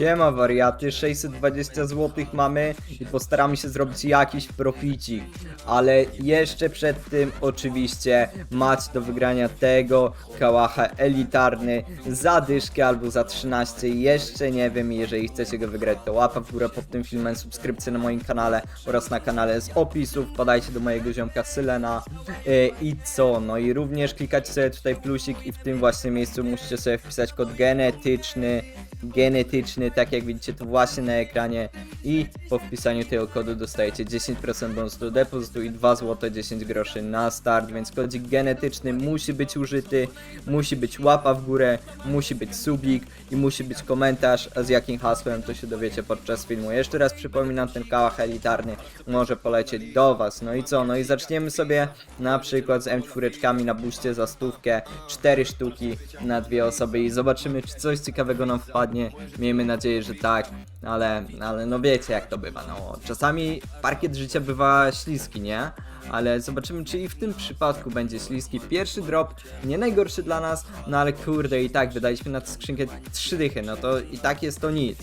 Siema wariaty, 620 zł mamy i postaramy się zrobić jakiś proficik. Ale jeszcze przed tym oczywiście macie do wygrania tego kałacha elitarny za dyszkę albo za 13, jeszcze nie wiem, jeżeli chcecie go wygrać to łapa w górę pod tym filmem, subskrypcję na moim kanale oraz na kanale z opisu, wpadajcie do mojego ziomka Sylena Yy, i co, no i również klikacie sobie tutaj plusik i w tym właśnie miejscu musicie sobie wpisać kod genetyczny genetyczny, tak jak widzicie to właśnie na ekranie i po wpisaniu tego kodu dostajecie 10% bonusu do depozytu i 2 zł 10 groszy na start, więc kodzik genetyczny musi być użyty, musi być łapa w górę, musi być subik i musi być komentarz, z jakim hasłem to się dowiecie podczas filmu. Jeszcze raz przypominam, ten kałach elitarny może polecieć do Was. No i co? No i zaczniemy sobie na przykład z M4 na buście za stówkę, 4 sztuki na dwie osoby i zobaczymy, czy coś ciekawego nam wpadnie. Miejmy nadzieję, że tak, ale, ale no wiecie jak to bywa. No, czasami parkiet życia bywa śliski, nie? Ale zobaczymy, czy i w tym przypadku będzie śliski. Pierwszy drop, nie najgorszy dla nas, no ale kurde, i tak wydaliśmy na skrzynkę 3 dychy, no to i tak jest to nic.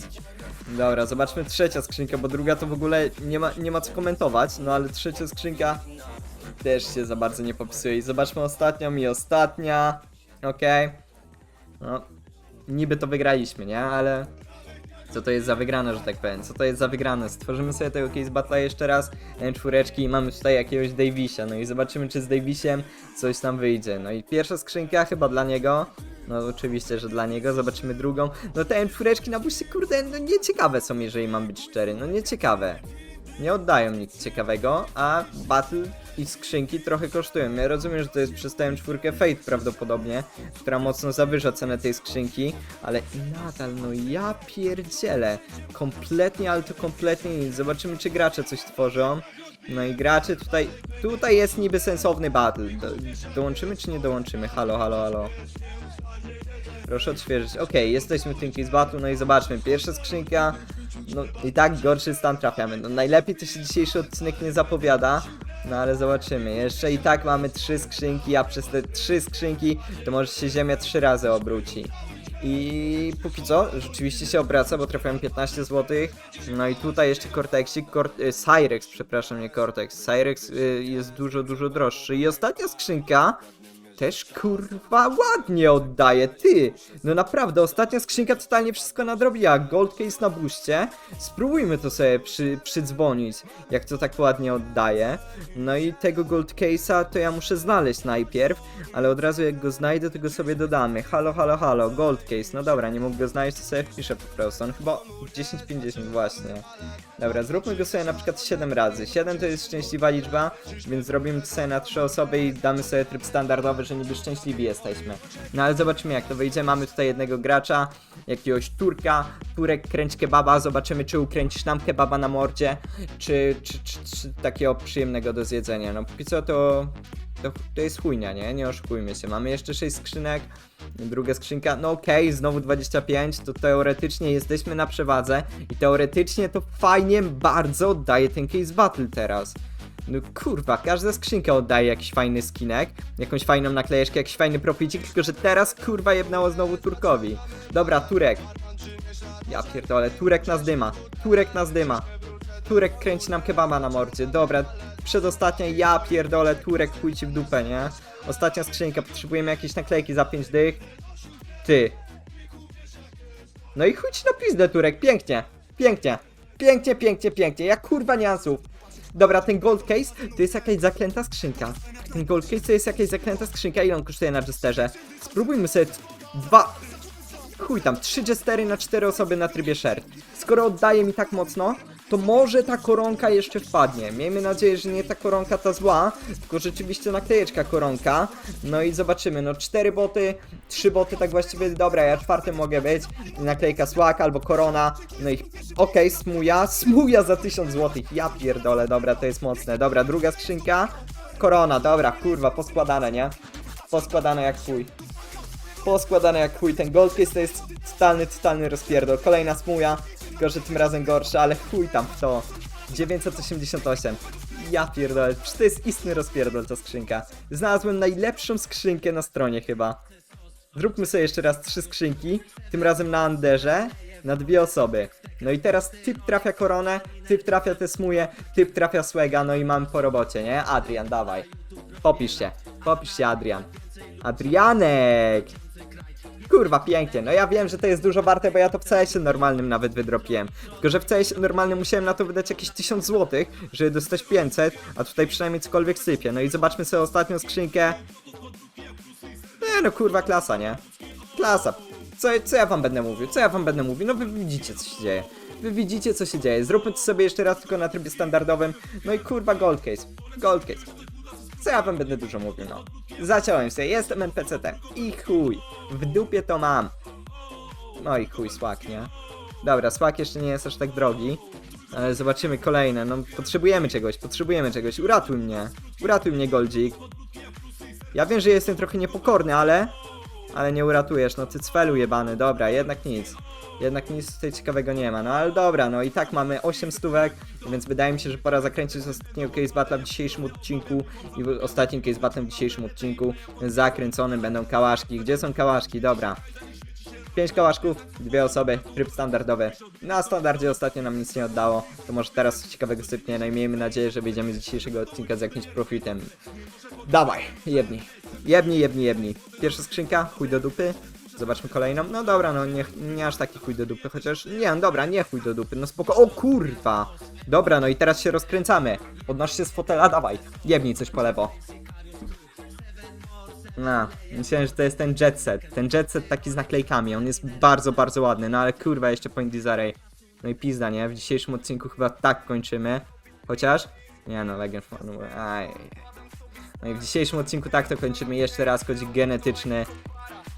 Dobra, zobaczmy trzecia skrzynka, bo druga to w ogóle nie ma, nie ma co komentować, no ale trzecia skrzynka też się za bardzo nie popisuje. I zobaczmy ostatnią i ostatnia. Okej. No, niby to wygraliśmy, nie? Ale co to jest za wygrane, że tak powiem? Co to jest za wygrane? Stworzymy sobie tego case battle'a jeszcze raz, czwóreczki i mamy tutaj jakiegoś Davisia, no i zobaczymy czy z Davisiem coś tam wyjdzie. No i pierwsza skrzynka chyba dla niego, no oczywiście, że dla niego, zobaczymy drugą. No te czwóreczki na buście, kurde, no nieciekawe są, jeżeli mam być szczery, no nieciekawe. Nie oddają nic ciekawego, a battle i skrzynki trochę kosztują. Ja rozumiem, że to jest przez tę czwórkę Fate prawdopodobnie, która mocno zawyża cenę tej skrzynki, ale nadal, no ja pierdzielę. Kompletnie, ale to kompletnie nic. Zobaczymy, czy gracze coś tworzą. No i gracze tutaj, tutaj jest niby sensowny battle. Do, dołączymy czy nie dołączymy? Halo, halo, halo. Proszę odświeżyć. Okej, jesteśmy w tym Kiss Battle, no i zobaczmy. Pierwsza skrzynka. No i tak gorszy stan trafiamy. No najlepiej to się dzisiejszy odcinek nie zapowiada. No ale zobaczymy. Jeszcze i tak mamy trzy skrzynki, a przez te trzy skrzynki to może się ziemia trzy razy obróci. I póki co, rzeczywiście się obraca, bo trafiłem 15 zł. No i tutaj jeszcze Cortexik, Cort y, Cyrex, przepraszam, nie Cortex. Cyrex y, jest dużo, dużo droższy. I ostatnia skrzynka też kurwa ładnie oddaje, ty! No naprawdę, ostatnia skrzynka totalnie wszystko nadrobiła. Gold case na buście. Spróbujmy to sobie przy, przydzwonić, jak to tak ładnie oddaje. No i tego gold case'a to ja muszę znaleźć najpierw, ale od razu jak go znajdę, to go sobie dodamy. Halo, halo, halo, gold case. No dobra, nie mógł go znaleźć, to sobie wpiszę po prostu. On chyba 10,50 właśnie. Dobra, zróbmy go sobie na przykład 7 razy. 7 to jest szczęśliwa liczba, więc zrobimy to sobie na 3 osoby i damy sobie tryb standardowy, że niby szczęśliwi jesteśmy. No ale zobaczymy jak to wyjdzie. Mamy tutaj jednego gracza, jakiegoś Turka, Turek kręć kebaba, zobaczymy czy ukręcisz nam kebaba na mordzie, czy, czy, czy, czy takiego przyjemnego do zjedzenia. No póki co to, to, to jest chujnia, nie? Nie oszukujmy się. Mamy jeszcze 6 skrzynek, druga skrzynka, no okej, znowu 25, to teoretycznie jesteśmy na przewadze i teoretycznie to fajnie bardzo oddaje ten case battle teraz. No kurwa, każda skrzynka oddaje jakiś fajny skinek, jakąś fajną naklejeczkę, jakiś fajny proficik, tylko że teraz kurwa jebnęło znowu Turkowi. Dobra, Turek. Ja pierdolę, Turek nas dyma, Turek nas dyma. Turek kręci nam kebaba na mordzie, dobra, przedostatnia, ja pierdolę, Turek chuj ci w dupę, nie? Ostatnia skrzynka, potrzebujemy jakieś naklejki za 5 dych. Ty. No i chuj ci na pizdę, Turek, pięknie, pięknie, pięknie, pięknie, pięknie, ja kurwa nie słów. Dobra, ten gold case to jest jakaś zaklęta skrzynka. Ten gold case to jest jakaś zaklęta skrzynka, ile on kosztuje na Jesterze? Spróbujmy sobie dwa... Chuj tam, trzy Jestery na cztery osoby na trybie share. Skoro oddaje mi tak mocno, to może ta koronka jeszcze wpadnie. Miejmy nadzieję, że nie ta koronka ta zła, tylko rzeczywiście naklejeczka koronka. No i zobaczymy, no cztery boty, trzy boty tak właściwie, dobra, ja czwartym mogę być. Naklejka słak albo korona, no i okej, smuja, smuja za 1000 zł. Ja pierdolę, dobra, to jest mocne. Dobra, druga skrzynka, korona, dobra, kurwa, poskładane, nie? Poskładane jak chuj poskładane jak chuj. Ten gold case to jest totalny, totalny rozpierdol. Kolejna smuja, tylko że tym razem gorsza, ale chuj tam w to. 988. Ja pierdolę, przecież to jest istny rozpierdol ta skrzynka. Znalazłem najlepszą skrzynkę na stronie chyba. Zróbmy sobie jeszcze raz trzy skrzynki, tym razem na Anderze. na dwie osoby. No i teraz typ trafia koronę, typ trafia te smuje, typ trafia swega, no i mamy po robocie, nie? Adrian, dawaj. Popisz się, popisz się Adrian. Adrianek! Kurwa, pięknie. No ja wiem, że to jest dużo warte, bo ja to w CS-ie normalnym nawet wydropiłem. Tylko, że w CS-ie normalnym musiałem na to wydać jakieś 1000 zł, żeby dostać 500, a tutaj przynajmniej cokolwiek sypie. No i zobaczmy sobie ostatnią skrzynkę. Nie no, kurwa, klasa, nie? Klasa. Co, co ja wam będę mówił? Co ja wam będę mówił? No wy widzicie, co się dzieje. Wy widzicie, co się dzieje. Zróbmy to sobie jeszcze raz tylko na trybie standardowym. No i kurwa, gold case. Gold case. Co ja wam będę dużo mówił, no. Zaciąłem się, jestem NPCT. I chuj. W dupie to mam. No i chuj, słak, nie? Dobra, słak jeszcze nie jest aż tak drogi. Ale zobaczymy kolejne. No, potrzebujemy czegoś, potrzebujemy czegoś. Uratuj mnie. Uratuj mnie, Goldzik. Ja wiem, że jestem trochę niepokorny, ale... Ale nie uratujesz, no ty cfelu jebany. Dobra, jednak nic. Jednak nic tutaj ciekawego nie ma. No ale dobra, no i tak mamy 8 stówek, więc wydaje mi się, że pora zakręcić ostatniego case battle'a w dzisiejszym odcinku i w ostatnim case w dzisiejszym odcinku zakręconym będą kałaszki. Gdzie są kałaszki? Dobra. 5 kałaszków, dwie osoby, tryb standardowy. Na standardzie ostatnio nam nic nie oddało, to może teraz ciekawego sypnie, no i miejmy nadzieję, że wyjdziemy z dzisiejszego odcinka z jakimś profitem. Dawaj, jebni. Jebni, jebni, jebni. Pierwsza skrzynka, chuj do dupy. Zobaczmy kolejną. No dobra, no nie, nie aż taki chuj do dupy, chociaż nie, no dobra, nie chuj do dupy, no spoko. O kurwa! Dobra, no i teraz się rozkręcamy. Podnosz się z fotela, dawaj. Jebnij coś po lewo. No, myślałem, że to jest ten jet set. Ten jet set taki z naklejkami, on jest bardzo, bardzo ładny, no ale kurwa jeszcze point Disarray. No i pizda, nie? W dzisiejszym odcinku chyba tak kończymy. Chociaż? Nie no, Legend aj. No i w dzisiejszym odcinku tak to kończymy. Jeszcze raz kodzik genetyczny.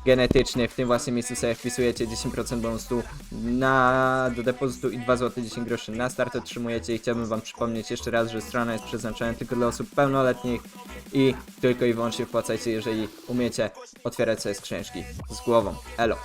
Genetyczny, w tym właśnie miejscu sobie wpisujecie 10% bonusu na, do depozytu i 2 zł 10 groszy na start otrzymujecie i chciałbym wam przypomnieć jeszcze raz, że strona jest przeznaczona tylko dla osób pełnoletnich i tylko i wyłącznie wpłacajcie, jeżeli umiecie otwierać sobie skrzyneczki z głową. Elo.